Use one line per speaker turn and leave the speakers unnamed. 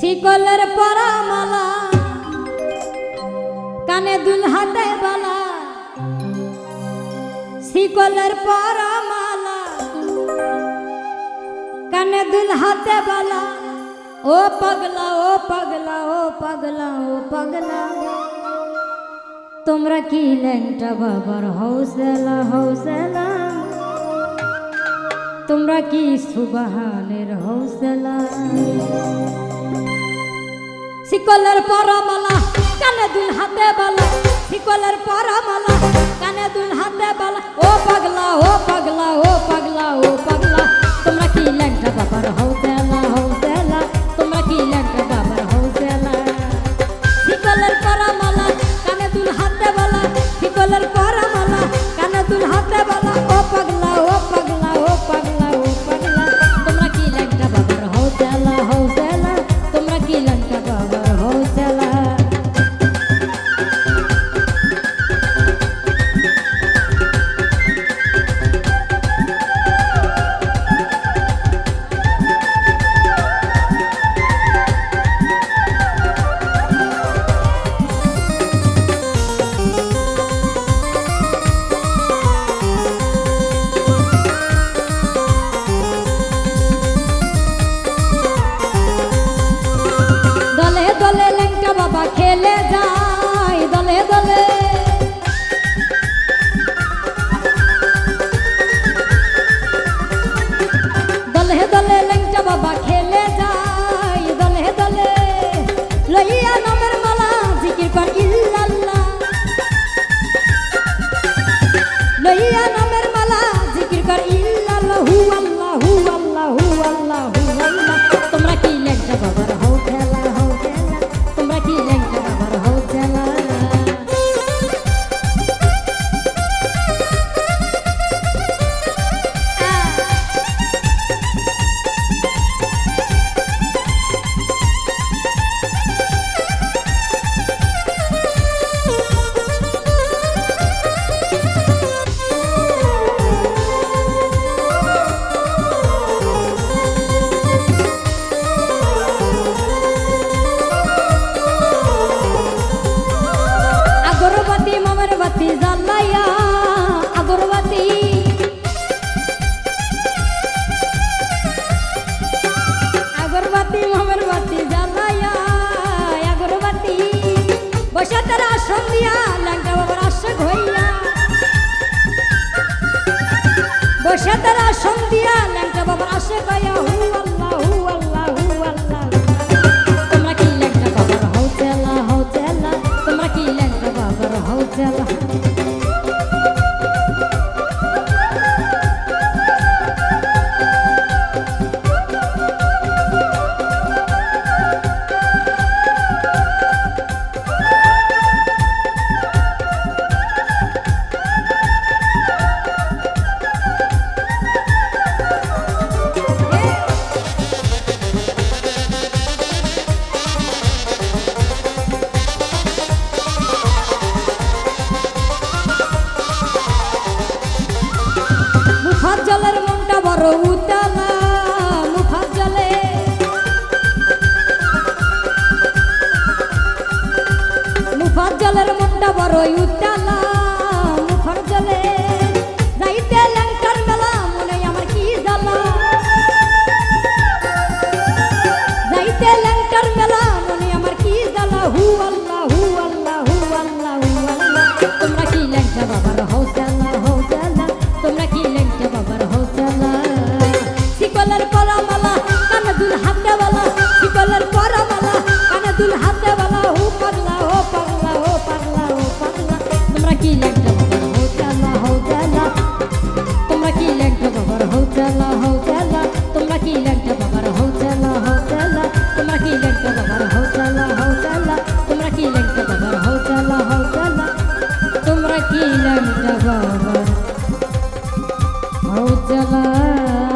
শিকলের পরা মালা কানে দুল হাতে বালা। শিকলের পরা মালা কানে দুল হাতে বালা। ও পাগলা ও পাগলা ও পাগলা ও পাগলা। তোমরা কি ল্যাংটা বাবার হৌসলা হৌসলা তোমরা কি সুবাহানের হৌসলা শিকলের পরমালা, কানে দুল হাতে বালা। শিকলের পরমালা, কানে দুল হাতে বালা। ও পাগলা ও পাগলা ও পাগলা ও পাগলা। তোমরা কি ল্যাংটা বাবার হৌসলা হৌসলা তোমরা কি ল্যাংটা বাবার হৌসলা শিকলের পরমালা, কানে দুল হাতে বালা। শিকলের পরমালা, কানে দুল হাতে বালা। ও পাগলা ও পাগলা ও পাগলা ও পাগলা। তোমরা কি ল্যাংটা বাবার হৌসলা হৌসলা তোমরা কি ল্যাংটা বসে তারা আসন দিয়া ল্যাংটা বাবার আশে হইয়া тобою রাখিলাম না বাবা। ও চালা